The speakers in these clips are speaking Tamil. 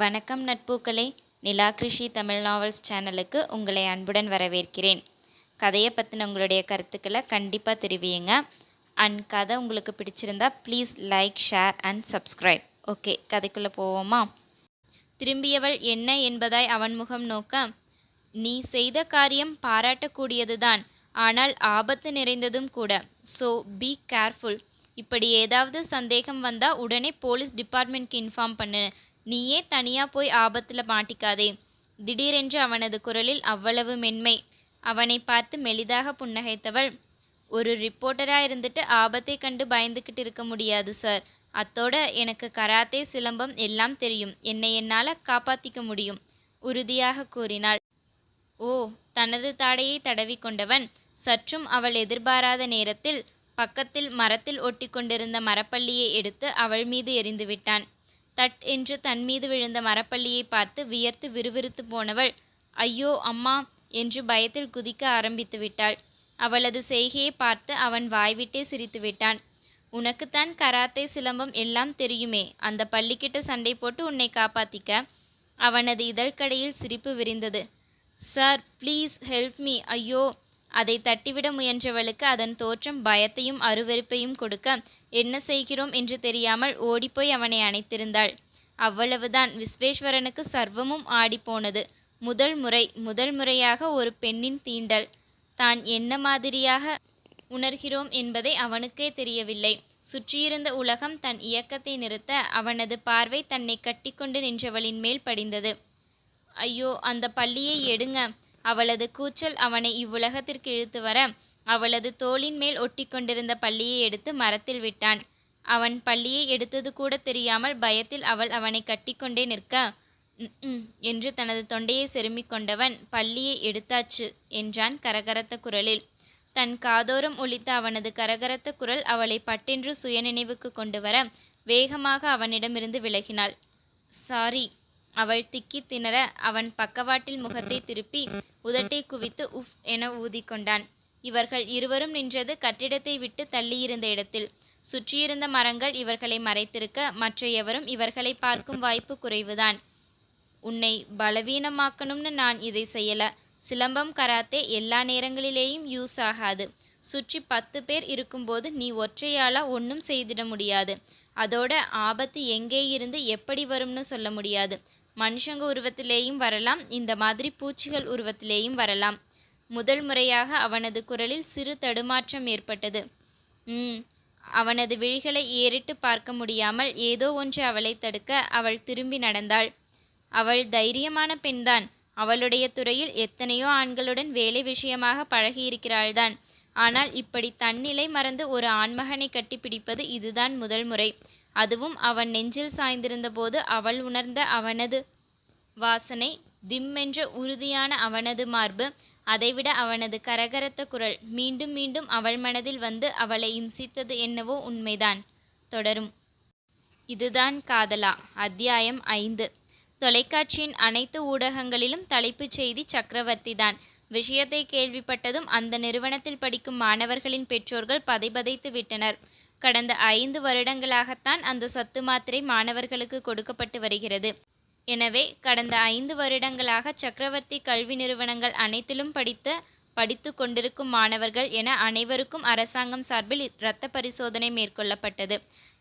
வணக்கம் நட்பூக்களே. நிலா கிருஷி தமிழ் நாவல்ஸ் சேனலுக்கு உங்களை அன்புடன் வரவேற்கிறேன். கதையை பற்றின உங்களுடைய கருத்துக்களை கண்டிப்பாக தெரிவியுங்க. அண்ட் கதை உங்களுக்கு பிடிச்சிருந்தா please like share and subscribe okay கதைக்குள்ளே போவோமா? திரும்பியவள் என்ன என்பதாய் அவன் முகம் நோக்க நீ செய்த காரியம் பாராட்டக்கூடியதுதான். ஆனால் ஆபத்து நிறைந்ததும் கூட. ஸோ பி கேர்ஃபுல் இப்படி ஏதாவது சந்தேகம் வந்தால் உடனே போலீஸ் டிபார்ட்மெண்ட்க்கு இன்ஃபார்ம் பண்ணு. நீயே தனியா போய் ஆபத்துல மாட்டிக்காதே. திடீரென்று அவனது குரலில் அவ்வளவு மென்மை. அவனை பார்த்து மெலிதாக புன்னகைத்தவள் ஒரு ரிப்போர்ட்டரா இருந்துட்டு ஆபத்தை கண்டு பயந்துக்கிட்டு இருக்க முடியாது சார். அத்தோட எனக்கு கராத்தே சிலம்பம் எல்லாம் தெரியும். என்னை என்னால் காப்பாத்திக்க முடியும் உறுதியாக கூறினாள். ஓ தனது தாடையை தடவி கொண்டவன். சற்றும் அவள் எதிர்பாராத நேரத்தில் பக்கத்தில் மரத்தில் ஒட்டி கொண்டிருந்த மரப்பள்ளியை எடுத்து அவள் மீது எரிந்துவிட்டான் தட் என்று தன் மீது விழுந்த மரப்பள்ளியை பார்த்து வியர்த்து விறுவிறுத்து போனவள் ஐயோ அம்மா என்று பயத்தில் குதிக்க ஆரம்பித்து விட்டாள். அவளது செய்கையை பார்த்து அவன் வாய்விட்டே சிரித்து விட்டான். உனக்குத்தான் கராத்தே சிலம்பம் எல்லாம் தெரியுமே. அந்த பள்ளிக்கிட்ட சண்டை போட்டு உன்னை காப்பாத்திக்க. அவனது இதழ்கடையில் சிரிப்பு விரிந்தது. Sir please help me. ஐயோ அதை தட்டிவிட முயன்றவளுக்கு அதன் தோற்றம் பயத்தையும் அருவருப்பையும் கொடுக்க என்ன செய்கிறோம் என்று தெரியாமல் ஓடிப்போய் அவனை அணைத்திருந்தாள். அவ்வளவுதான். விஸ்வேஸ்வரனுக்கு சர்வமும் ஆடிப்போனது. முதல் முறை முதல் முறையாக ஒரு பெண்ணின் தீண்டல். தான் என்ன மாதிரியாக உணர்கிறோம் என்பதை அவனுக்கே தெரியவில்லை. சுற்றியிருந்த உலகம் தன் இயக்கத்தை நிறுத்த அவனது பார்வை தன்னை கட்டிக்கொண்டு நின்றவளின் மேல் படிந்தது. ஐயோ அந்த பள்ளியை எடுங்க. அவளது கூச்சல் அவனை இவ்வுலகத்திற்கு இழுத்து வர அவளது தோளின் மேல் ஒட்டி கொண்டிருந்த பள்ளியை எடுத்து மரத்தில் விட்டான். அவன் பள்ளியை எடுத்தது கூட தெரியாமல் பயத்தில் அவள் அவனை கட்டிக்கொண்டே நிற்க என்று தனது தொண்டையை செருமிக் கொண்டவன் பள்ளியை எடுத்தாச்சு என்றான் கரகரத்த குரலில். தன் காதோரம் ஒழித்த அவனது கரகரத்த குரல் அவளை பட்டென்று சுயநினைவுக்கு கொண்டு வர வேகமாக அவனிடமிருந்து விலகினாள். சாரி அவள் திக்கி திணற அவன் பக்கவாட்டில் முகத்தை திருப்பி உதட்டை குவித்து உஃப் என ஊதிக்கொண்டான். இவர்கள் இருவரும் நின்றது கட்டிடத்தை விட்டு தள்ளியிருந்த இடத்தில். சுற்றியிருந்த மரங்கள் இவர்களை மறைத்திருக்க மற்ற எவரும் இவர்களை பார்க்கும் வாய்ப்பு குறைவுதான். உன்னை பலவீனமாக்கணும்னு நான் இதை செய்யல. சிலம்பம் கராத்தே எல்லா நேரங்களிலேயும் யூஸ் ஆகாது. சுற்றி பத்து பேர் இருக்கும்போது நீ ஒற்றையாளா ஒன்றும் செய்திட முடியாது. அதோட ஆபத்து எங்கே இருந்து எப்படி வரும்னு சொல்ல முடியாது. மனுஷங்க உருவத்திலேயும் வரலாம் இந்த மாதிரி பூச்சிகள் உருவத்திலேயும் வரலாம். முதல் முறையாக அவனது குரலில் சிறு தடுமாற்றம் ஏற்பட்டது. ம் அவனது விழிகளை ஏறிட்டு பார்க்க முடியாமல் ஏதோ ஒன்று அவளை தடுக்க அவள் திரும்பி நடந்தாள். அவள் தைரியமான பெண்தான். அவளுடைய துறையில் எத்தனையோ ஆண்களுடன் வேலை விஷயமாக பழகியிருக்கிறாள்தான். ஆனால் இப்படி தன்னிலை மறந்து ஒரு ஆண்மகனை கட்டிப்பிடிப்பது இதுதான் முதல் முறை. அதுவும் அவன் நெஞ்சில் சாய்ந்திருந்தபோது அவள் உணர்ந்த அவனது வாசனை திம்மென்ற உறுதியான அவனது மார்பு. அதைவிட அவனது கரகரத்த குரல் மீண்டும் மீண்டும் அவள் மனதில் வந்து அவளை இம்சித்தது என்னவோ உண்மைதான். தொடரும். இதுதான் காதலா. அத்தியாயம் ஐந்து. தொலைக்காட்சியின் அனைத்து ஊடகங்களிலும் தலைப்புச் செய்தி சக்கரவர்த்தி தான் விஷயத்தை கேள்விப்பட்டதும் அந்த நிறுவனத்தில் படிக்கும் மாணவர்களின் பெற்றோர்கள் பதைபதைத்து விட்டனர். கடந்த ஐந்து வருடங்களாகத்தான் அந்த சத்து மாத்திரை மாணவர்களுக்கு கொடுக்கப்பட்டு வருகிறது. எனவே கடந்த ஐந்து வருடங்களாக சக்கரவர்த்தி கல்வி நிறுவனங்கள் அனைத்திலும் படித்த படித்து கொண்டிருக்கும் மாணவர்கள் என அனைவருக்கும் அரசாங்கம் சார்பில் இரத்த பரிசோதனை மேற்கொள்ளப்பட்டது.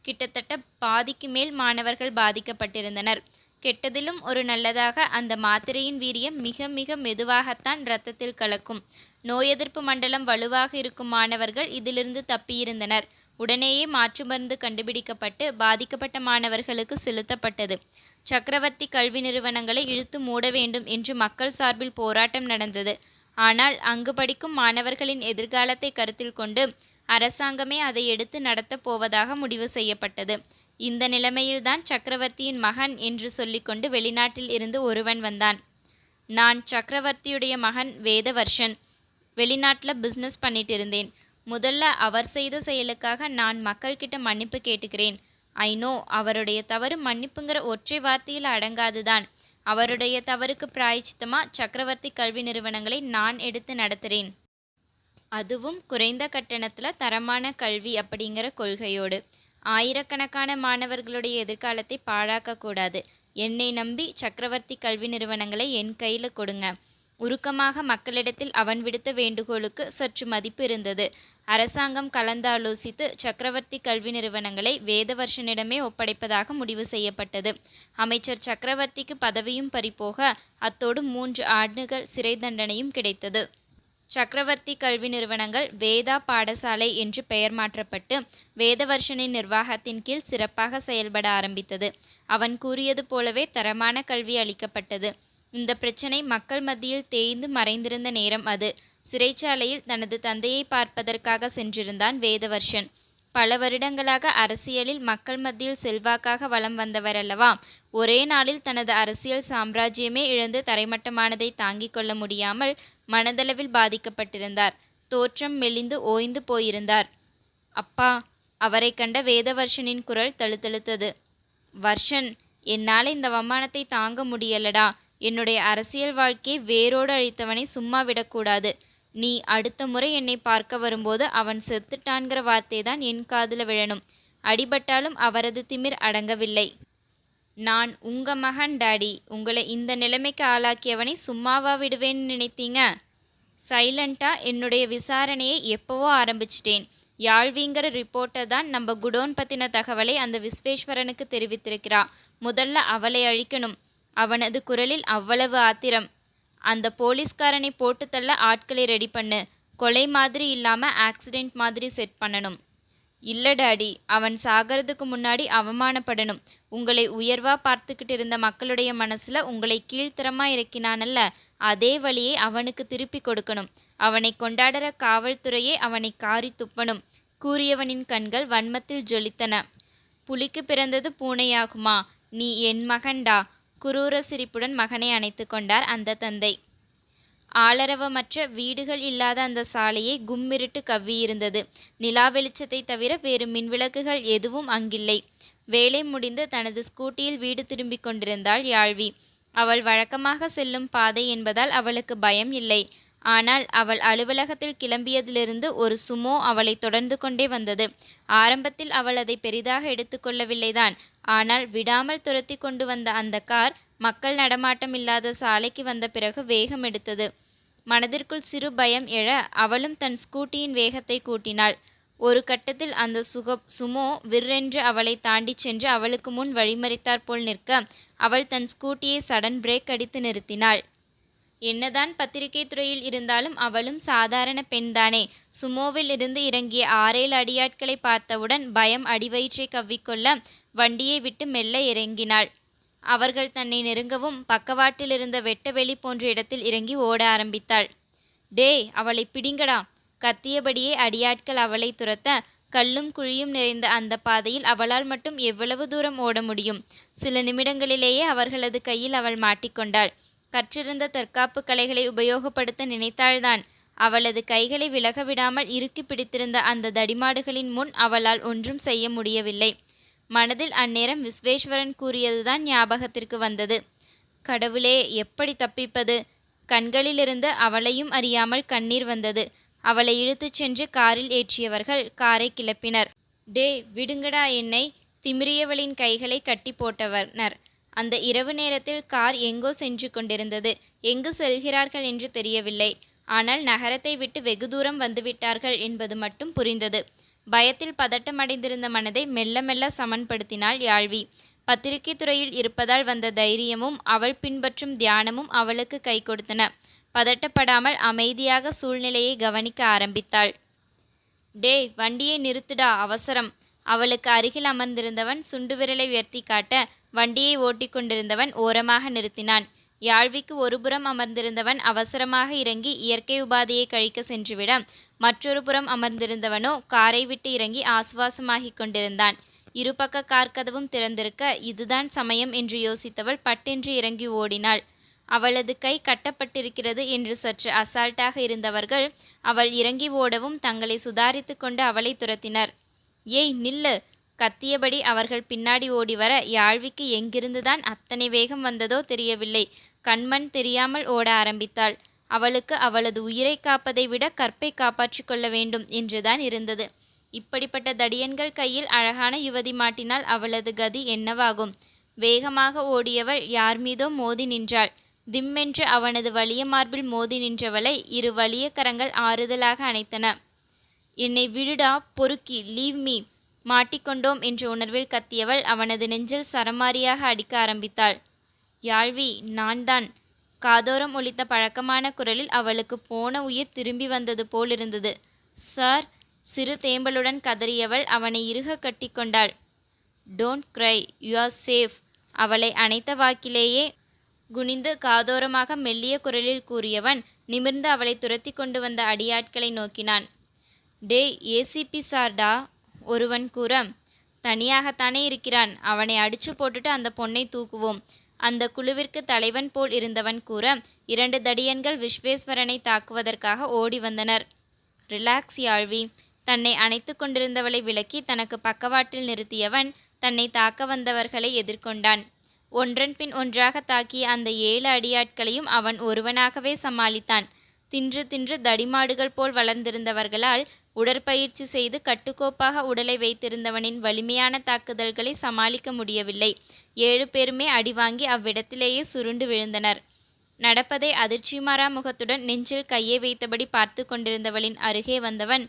கிட்டத்தட்ட பாதிக்கு மேல் மாணவர்கள் பாதிக்கப்பட்டிருந்தனர். கெட்டதிலும் ஒரு நல்லதாக அந்த மாத்திரையின் வீரியம் மிக மிக மெதுவாகத்தான் இரத்தத்தில் கலக்கும். நோய் எதிர்ப்பு மண்டலம் வலுவாக இருக்கும் மாணவர்கள் இதிலிருந்து தப்பியிருந்தனர். உடனேயே மாற்று மருந்து கண்டுபிடிக்கப்பட்டு பாதிக்கப்பட்ட மாணவர்களுக்கு செலுத்தப்பட்டது. சக்கரவர்த்தி கல்வி நிறுவனங்களை இழுத்து மூட வேண்டும் என்று மக்கள் சார்பில் போராட்டம் நடந்தது. ஆனால் அங்கு படிக்கும் மாணவர்களின் எதிர்காலத்தை கருத்தில் கொண்டு அரசாங்கமே அதை எடுத்து நடத்தப் போவதாக முடிவு செய்யப்பட்டது. இந்த நிலைமையில்தான் சக்கரவர்த்தியின் மகன் என்று சொல்லிக்கொண்டு வெளிநாட்டில் இருந்து ஒருவன் வந்தான். நான் சக்கரவர்த்தியுடைய மகன் வேதவர்ஷன். வெளிநாட்டில் பிஸ்னஸ் பண்ணிட்டு இருந்தேன். முதல்ல அவர் செய்த செயலுக்காக நான் மக்கள்கிட்ட மன்னிப்பு கேட்டுக்கிறேன். ஐ நோ அவருடைய தவறு மன்னிப்புங்கிற ஒற்றை வார்த்தையில் அடங்காதுதான். அவருடைய தவறுக்கு பிராயச்சித்தமாக சக்கரவர்த்தி கல்வி நிறுவனங்களை நான் எடுத்து நடத்துகிறேன் அதுவும் குறைந்த கட்டணத்தில் தரமான கல்வி அப்படிங்கிற கொள்கையோடு. ஆயிரக்கணக்கான மாணவர்களுடைய எதிர்காலத்தை பாழாக்கக்கூடாது. என்னை நம்பி சக்கரவர்த்தி கல்வி நிறுவனங்களை என் கையில் கொடுங்க. உருக்கமாக மக்களிடத்தில் அவன் விடுத்த வேண்டுகோளுக்கு சற்று மதிப்பு இருந்தது. அரசாங்கம் கலந்தாலோசித்து சக்கரவர்த்தி கல்வி நிறுவனங்களை வேதவர்ஷனிடமே ஒப்படைப்பதாக முடிவு செய்யப்பட்டது. அமைச்சர் சக்கரவர்த்திக்கு பதவியும் பறிபோக அத்தோடு மூன்று ஆண்டுகள் சிறை தண்டனையும் கிடைத்தது. சக்கரவர்த்தி கல்வி நிறுவனங்கள் வேதா பாடசாலை என்று பெயர் மாற்றப்பட்டு வேதவர்ஷனின் நிர்வாகத்தின் கீழ் சிறப்பாக செயல்பட ஆரம்பித்தது. அவன் கூறியது போலவே தரமான கல்வி அளிக்கப்பட்டது. இந்த பிரச்சனை மக்கள் மத்தியில் தேய்ந்து மறைந்திருந்த நேரம் அது. சிறைச்சாலையில் தனது தந்தையை பார்ப்பதற்காக சென்றிருந்தான் வேதவர்ஷன். பல வருடங்களாக அரசியலில் மக்கள் மத்தியில் செல்வாக்காக வலம் வந்தவர் அல்லவா? ஒரே நாளில் தனது அரசியல் சாம்ராஜ்யமே இழந்து தரைமட்டமானதை தாங்கிக் கொள்ள முடியாமல் மனதளவில் பாதிக்கப்பட்டிருந்தார். தோற்றம் மெலிந்து ஓய்ந்து போயிருந்தார். அப்பா அவரை கண்ட வேதவர்ஷனின் குரல் தழுத்தழுத்தது. வர்ஷன் என்னால் இந்த வமானத்தை தாங்க முடியலடா. என்னுடைய அரசியல் வாழ்க்கையை வேரோடு அழித்தவனை சும்மா விடக்கூடாது. நீ அடுத்த முறை என்னை பார்க்க வரும்போது அவன் செத்துட்டான்கிற வார்த்தை தான் என் காதில் விழணும். அடிபட்டாலும் அவரது திமிர் அடங்கவில்லை. நான் உங்க மகன் டாடி. உங்களை இந்த நிலைமைக்கு ஆளாக்கியவனை சும்மாவா விடுவேன்னு நினைத்தீங்க? சைலண்டா என்னுடைய விசாரணையை எப்போவோ ஆரம்பிச்சிட்டேன். யாழ்விங்கிற ரிப்போர்ட்டர் தான் நம்ம குடோன் பத்தின தகவலை அந்த விஸ்வேஸ்வரனுக்கு தெரிவித்திருக்கிறா. முதல்ல அவளை அழிக்கணும். அவனது குரலில் அவ்வளவு ஆத்திரம். அந்த போலீஸ்காரனை போட்டு தள்ள ஆட்களை ரெடி பண்ணு. கொலை மாதிரி இல்லாம ஆக்சிடென்ட் மாதிரி செட் பண்ணணும். இல்ல டாடி அவன் சாகிறதுக்கு முன்னாடி அவமானப்படணும். உங்களை உயர்வா பார்த்துக்கிட்டு இருந்த மக்களுடைய மனசுல உங்களை கீழ்த்தரமா இறக்கினானல்ல அதே வழியை அவனுக்கு திருப்பி கொடுக்கணும். அவனை கொண்டாடுற காவல்துறையே அவனை காரி துப்பணும். கூறியவனின் கண்கள் வன்மத்தில் ஜொலித்தன. புலிக்கு பிறந்தது பூனையாகுமா? நீ என் மகன்டா? குரூர சிரிப்புடன் மகனை அணைத்து கொண்டார் அந்த தந்தை. ஆளரவமற்ற வீடுகள் இல்லாத அந்த சாலையை கும்மிருட்டு கவ்வியிருந்தது. நிலா வெளிச்சத்தை தவிர வேறு மின்விளக்குகள் எதுவும் அங்கில்லை. வேலை முடிந்து தனது ஸ்கூட்டியில் வீடு திரும்பிக் கொண்டிருந்தாள் யாழ்வி. அவள் வழக்கமாக செல்லும் பாதை என்பதால் அவளுக்கு பயம் இல்லை. ஆனால் அவள் அலுவலகத்தில் கிளம்பியதிலிருந்து ஒரு சுமோ அவளை தொடர்ந்து கொண்டே வந்தது. ஆரம்பத்தில் அவள் அதை பெரிதாக எடுத்துக்கொள்ளவில்லைதான் ஆனால் விடாமல் துரத்தி கொண்டு வந்த அந்த கார் மக்கள் நடமாட்டம் இல்லாத சாலைக்கு வந்த பிறகு வேகம் எடுத்தது. மனதிற்குள் சிறு பயம் எழ அவளும் தன் ஸ்கூட்டியின் வேகத்தை கூட்டினாள். ஒரு கட்டத்தில் அந்த சுக சுமோ விற்றென்று அவளை தாண்டிச் சென்று அவளுக்கு முன் வழிமறித்தாற்போல் நிற்க அவள் தன் ஸ்கூட்டியை சடன் பிரேக் அடித்து நிறுத்தினாள். என்னதான் பத்திரிகை துறையில் இருந்தாலும் அவளும் சாதாரண பெண்தானே. சுமோவில் இருந்து இறங்கிய ஆறேழு அடியாட்களை பார்த்தவுடன் பயம் அடிவயிற்றை கவ்விக்கொள்ள வண்டியை விட்டு மெல்ல இறங்கினாள். அவர்கள் தன்னை நெருங்கவும் பக்கவாட்டில் இருந்த வெட்டவெளி போன்ற இடத்தில் இறங்கி ஓட ஆரம்பித்தாள். டே அவளை பிடிங்கடா. கத்தியபடியே அடியாட்கள் அவளை துரத்த கல்லும் குழியும் நிறைந்த அந்த பாதையில் அவளால் மட்டும் எவ்வளவு தூரம் ஓட முடியும்? சில நிமிடங்களிலேயே அவர்களது கையில் அவள் மாட்டிக்கொண்டாள். கற்றிருந்த தற்காப்பு கலைகளை உபயோகப்படுத்த நினைத்தாள்தான். அவளது கைகளை விலக விடாமல் இறுக்கி பிடித்திருந்த அந்த தடிமாடுகளின் முன் அவளால் ஒன்றும் செய்ய முடியவில்லை. மனதில் அந்நேரம் விஸ்வேஸ்வரன் கூறியதுதான் ஞாபகத்திற்கு வந்தது. கடவுளே எப்படி தப்பிப்பது? கண்களிலிருந்து அவளையும் அறியாமல் கண்ணீர் வந்தது. அவளை இழுத்துச் சென்று காரில் ஏற்றியவர்கள் காரை கிளப்பினர். டே விடுங்கடா என்னை. திமிரியவளின் கைகளை கட்டி போட்டவனர் அந்த இரவு நேரத்தில் கார் எங்கோ சென்று கொண்டிருந்தது. எங்கு செல்கிறார்கள் என்று தெரியவில்லை. ஆனால் நகரத்தை விட்டு வெகு தூரம் வந்துவிட்டார்கள் என்பது மட்டும் புரிந்தது. பயத்தில் பதட்டமடைந்திருந்த மனதை மெல்ல மெல்ல சமன்படுத்தினாள் யாழ்வி. பத்திரிகை துறையில் இருப்பதால் வந்த தைரியமும் அவள் பின்பற்றும் தியானமும் அவளுக்கு கை கொடுத்தன. பதட்டப்படாமல் அமைதியாக சூழ்நிலையை கவனிக்க ஆரம்பித்தாள். டேய் வண்டியை நிறுத்துடா அவசரம். அவளுக்கு அருகில் அமர்ந்திருந்தவன் சுண்டு விரலை உயர்த்தி காட்ட வண்டியை ஓட்டிக்கொண்டிருந்தவன் ஓரமாக நிறுத்தினான். யாழ்விக்கு ஒருபுறம் அமர்ந்திருந்தவன் அவசரமாக இறங்கி இயற்கை உபாதையை கழிக்க சென்றுவிட மற்றொரு புறம் அமர்ந்திருந்தவனோ காரை விட்டு இறங்கி ஆசுவாசமாகிக் கொண்டிருந்தான். இருபக்க கார் கதவும் திறந்திருக்க இதுதான் சமயம் என்று யோசித்தவள் பட்டென்று இறங்கி ஓடினாள். அவளது கை கட்டப்பட்டிருக்கிறது என்று சற்று அசால்ட்டாக இருந்தவர்கள் அவள் இறங்கி ஓடவும் தங்களை சுதாரித்து கொண்டு அவளை துரத்தினர். ஏய் நில்லு! கத்தியபடி அவர்கள் பின்னாடி ஓடி வர யாழ்விக்கு எங்கிருந்துதான் அத்தனை வேகம் வந்ததோ தெரியவில்லை. கண்மண் தெரியாமல் ஓட ஆரம்பித்தாள். அவளுக்கு அவளது உயிரை காப்பதை விட கற்பை காப்பாற்றிக் கொள்ள வேண்டும் என்றுதான் இருந்தது. இப்படிப்பட்ட தடியன்கள் கையில் அழகான யுவதி மாட்டினால் அவளது கதி என்னவாகும்? வேகமாக ஓடியவள் யார் மீதோ மோதி நின்றாள். திம்மென்று அவனது வலிய மார்பில் மோதி நின்றவளை இரு வலிய கரங்கள் ஆறுதலாக அணைத்தன. என்னை விடுடா பொறுக்கி லீவ் மீ மாட்டிக்கொண்டோம் என்ற உணர்வில் கத்தியவள் அவனது நெஞ்சில் சரமாரியாக அடிக்க ஆரம்பித்தாள். யாழ்வி நான்தான். காதோரம் ஒழித்த பழக்கமான குரலில் அவளுக்கு போன உயிர் திரும்பி வந்தது போலிருந்தது சார் சிறு தேம்பலுடன் கதறியவள் அவனை இறுக கட்டிக்கொண்டாள் don't cry you are safe. அவளை அணைத்த வாக்கிலேயே குனிந்து காதோரமாக மெல்லிய குரலில் கூறியவன் நிமிர்ந்து அவளை துரத்தி கொண்டு வந்த அடியாட்களை நோக்கினான். டே ஏசிபி சார்டா? ஒருவன் கூற தனியாகத்தானே இருக்கிறான். அவனை அடிச்சு போட்டுட்டு அந்த பொண்ணை தூக்குவோம். அந்த குழுவிற்கு தலைவன் போல் இருந்தவன் கூற இரண்டு தடியன்கள் விஸ்வேஸ்வரனை தாக்குவதற்காக ஓடி வந்தனர். ரிலாக்ஸ் யாழ்வி. தன்னை அணைத்து கொண்டிருந்தவளை விலக்கி தனக்கு பக்கவாட்டில் நிறுத்தியவன் தன்னை தாக்க வந்தவர்களை எதிர்கொண்டான். ஒன்றன் பின் ஒன்றாக தாக்கிய அந்த ஏழு அடியாட்களையும் அவன் ஒருவனாகவே சமாளித்தான். தின்று தின்று தடிமாடுகள் போல் வளர்ந்திருந்தவர்களால் உடற்பயிற்சி செய்து கட்டுக்கோப்பாக உடலை வைத்திருந்தவனின் வலிமையான தாக்குதல்களை சமாளிக்க முடியவில்லை. ஏழு பேருமே அடி வாங்கி அவ்விடத்திலேயே சுருண்டு விழுந்தனர். நடப்பதை அதிர்ச்சிமாரா முகத்துடன் நெஞ்சில் கையை வைத்தபடி பார்த்து கொண்டிருந்தவளின் அருகே வந்தவன்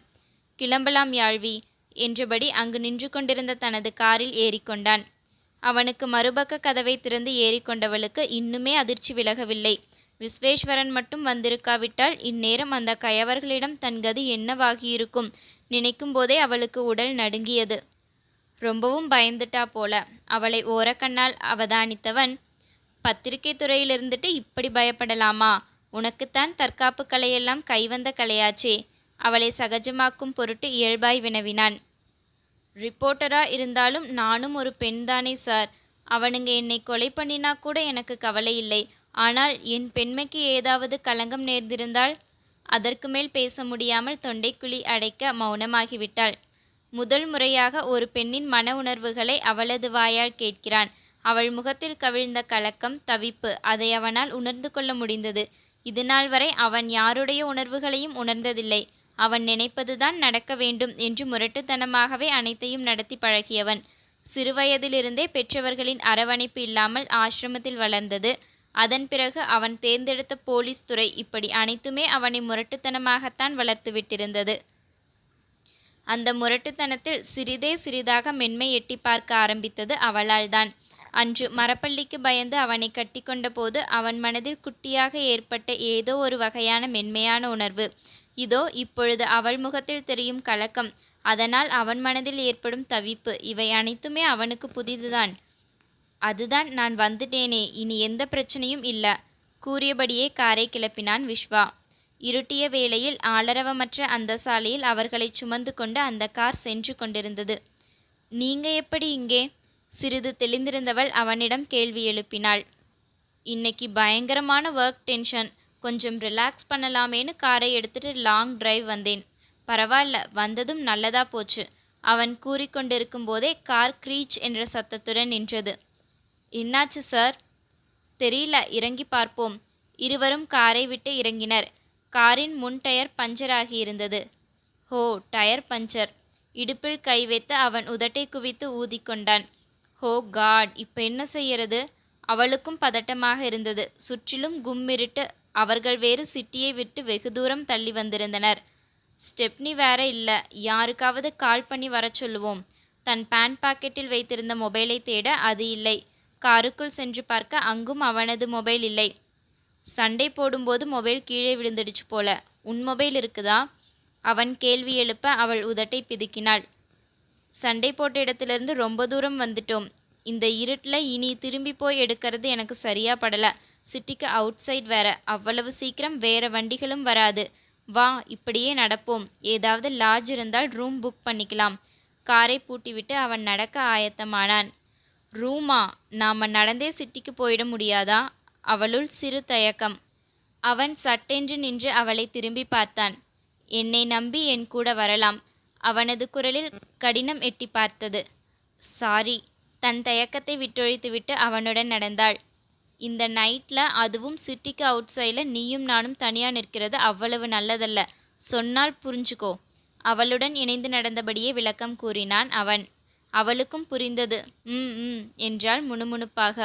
கிளம்பலாம் யாழ்வி என்றபடி அங்கு நின்று கொண்டிருந்த தனது காரில் ஏறிக்கொண்டான். அவனுக்கு மறுபக்க கதவை திறந்து ஏறிக்கொண்டவளுக்கு இன்னுமே அதிர்ச்சி விலகவில்லை. விஸ்வேஸ்வரன் மட்டும் வந்திருக்காவிட்டால் இந்நேரம் அந்த கயவர்களிடம் தன் கதி என்னவாகியிருக்கும்? நினைக்கும் போதே அவளுக்கு உடல் நடுங்கியது. ரொம்பவும் பயந்துட்டா போல. அவளை ஓரக்கண்ணால் அவதானித்தவன் பத்திரிகை துறையிலிருந்துட்டு இப்படி பயப்படலாமா? உனக்குத்தான் தற்காப்பு கலையெல்லாம் கைவந்த கலையாச்சே. அவளை சகஜமாக்கும் பொருட்டு இயல்பாய் வினவினான். ரிப்போர்ட்டரா இருந்தாலும் நானும் ஒரு பெண்தானே சார். அவனுங்க என்னை கொலை பண்ணினா கூட எனக்கு கவலை இல்லை. ஆனால் என் பெண்மைக்கு ஏதாவது களங்கம் நேர்ந்திருந்தால் அதற்கு மேல் பேச முடியாமல் தொண்டைக்குழி அடைக்க மௌனமாகிவிட்டாள். முதல் முறையாக ஒரு பெண்ணின் மன உணர்வுகளை அவளது வாயால் கேட்கிறான். அவள் முகத்தில் கவிழ்ந்த கலக்கம் தவிப்பு அதை அவனால் உணர்ந்து கொள்ள முடிந்தது. இதுநாள் வரை அவன் யாருடைய உணர்வுகளையும் உணர்ந்ததில்லை. அவன் நினைப்பதுதான் நடக்க வேண்டும் என்று முரட்டுத்தனமாகவே அனைத்தையும் நடத்தி பழகியவன். சிறுவயதிலிருந்தே பெற்றவர்களின் அரவணைப்பு இல்லாமல் ஆசிரமத்தில் வளர்ந்தது. அதன் பிறகு அவன் தேர்ந்தெடுத்த போலீஸ் துறை இப்படி அனைத்துமே அவனை முரட்டுத்தனமாகத்தான் வளர்த்து விட்டிருந்தது. அந்த முரட்டுத்தனத்தில் சிறிதே சிறிதாக மென்மை எட்டி பார்க்க ஆரம்பித்தது அவளால்தான். அன்று மரப்பள்ளிக்கு பயந்து அவனை கட்டிக்கொண்ட போது அவன் மனதில் குட்டியாக ஏற்பட்ட ஏதோ ஒரு வகையான மென்மையான உணர்வு. இதோ இப்பொழுது அவள் முகத்தில் தெரியும் கலக்கம். அதனால் அவன் மனதில் ஏற்படும் தவிப்பு. இவை அனைத்துமே அவனுக்கு புதிதுதான். அதுதான் நான் வந்துட்டேனே இனி எந்த பிரச்சனையும் இல்லை. கூறியபடியே காரை கிளப்பினான் விஸ்வா இருட்டிய வேளையில் ஆளரவமற்ற அந்த சாலையில் அவர்களை சுமந்து கொண்டு அந்த கார் சென்று கொண்டிருந்தது. நீங்க எப்படி இங்கே? சிறிது தெளிந்திருந்தவள் அவனிடம் கேள்வி எழுப்பினாள். இன்னைக்கு பயங்கரமான ஒர்க் டென்ஷன் கொஞ்சம் ரிலாக்ஸ் பண்ணலாமேன்னு காரை எடுத்துட்டு லாங் டிரைவ் வந்தேன். பரவாயில்ல வந்ததும் நல்லதா போச்சு. அவன் கூறிக்கொண்டிருக்கும் போதே கார் க்ரீச் என்ற சத்தத்துடன் நின்றது. என்னாச்சு சார்? தெரியல. இறங்கி பார்ப்போம். இருவரும் காரை விட்டு இறங்கினர். காரின் முன் டயர் பஞ்சர் ஆகியிருந்தது ஹோ டயர் பஞ்சர். இடுப்பில் கை வைத்து அவன் உதட்டை குவித்து ஊதிக்கொண்டான் ஹோ காட் இப்போ என்ன செய்யறது? அவளுக்கும் பதட்டமாக இருந்தது. சுற்றிலும் கும்மிருட்டு அவர்கள் வேறு சிட்டியை விட்டு வெகு தூரம் தள்ளி வந்திருந்தனர். ஸ்டெப்னி வேற இல்லை. யாருக்காவது கால் பண்ணி வரச் சொல்லுவோம். தன் பேண்ட் பாக்கெட்டில் வைத்திருந்த மொபைலை தேட அது இல்லை. காருக்குள் சென்று பார்க்க அங்கும் அவனது மொபைல் இல்லை. சண்டை போடும்போது மொபைல் கீழே விழுந்துடுச்சு போல. உன் மொபைல் இருக்குதா? அவன் கேள்வி எழுப்ப அவள் உதட்டை பிதுக்கினாள். சண்டை போட்ட இடத்திலிருந்து ரொம்ப தூரம் வந்துட்டோம். இந்த இருட்டில் இனி திரும்பி போய் எடுக்கிறது எனக்கு சரியா படல. சிட்டிக்கு அவுட் சைட் வேற. அவ்வளவு சீக்கிரம் வேற வண்டிகளும் வராது. வா இப்படியே நடப்போம். ஏதாவது லாட்ஜ் இருந்தால் ரூம் புக் பண்ணிக்கலாம். காரை பூட்டிவிட்டு அவன் நடக்க ஆயத்தமானான். ரூமா நாம நடந்தே சிட்டிக்கு போயிட முடியாதா? அவளுள் சிறு தயக்கம். அவன் சட்டென்று நின்று அவளை திரும்பி பார்த்தான். என்னை நம்பி என் கூட வரலாம். அவனது குரலில் கடினம் எட்டி பார்த்தது. சாரி தன் தயக்கத்தை விட்டொழித்துவிட்டு அவனுடன் நடந்தாள். இந்த நைட்ல அதுவும் சிட்டிக்கு அவுட் சைடில் நீயும் நானும் தனியா நிற்கிறது அவ்வளவு நல்லதல்ல. சொன்னால் புரிஞ்சுக்கோ. அவளுடன் இணைந்து நடந்தபடியே விளக்கம் கூறினான் அவன். அவளுக்கும் புரிந்தது. ம் ம் என்றாள் முணுமுணுப்பாக.